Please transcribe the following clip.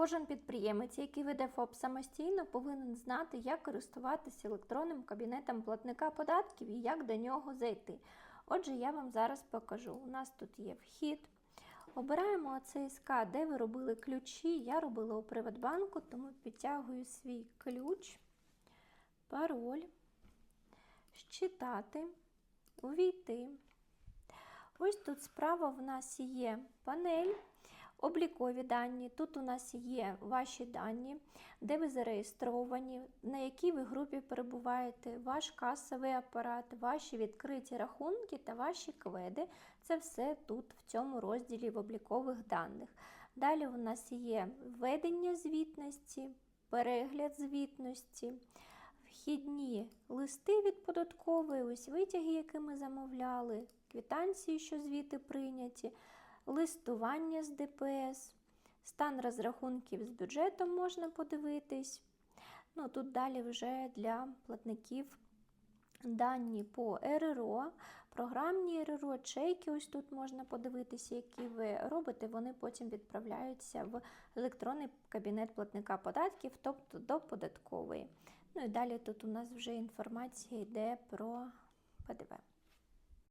Кожен підприємець, який веде ФОП самостійно, повинен знати, як користуватися електронним кабінетом платника податків і як до нього зайти. Отже, я вам зараз покажу. У нас тут є вхід. Обираємо АЦСК, де ви робили ключі. Я робила у Приватбанку, тому підтягую свій ключ, пароль, щитати, увійти. Ось тут справа в нас є панель, облікові дані. Тут у нас є ваші дані, де ви зареєстровані, на якій ви групі перебуваєте, ваш касовий апарат, ваші відкриті рахунки та ваші кведи. Це все тут в цьому розділі в облікових даних. Далі у нас є введення звітності, перегляд звітності. Вхідні листи від податкової, ось витяги, які ми замовляли, квитанції, що звіти прийняті, листування з ДПС, стан розрахунків з бюджетом можна подивитись. Ну, тут далі вже для платників дані по РРО, програмні РРО, чеки, ось тут можна подивитися, які ви робите, вони потім відправляються в електронний кабінет платника податків, тобто до податкової. Ну і далі тут у нас вже інформація йде про ПДВ.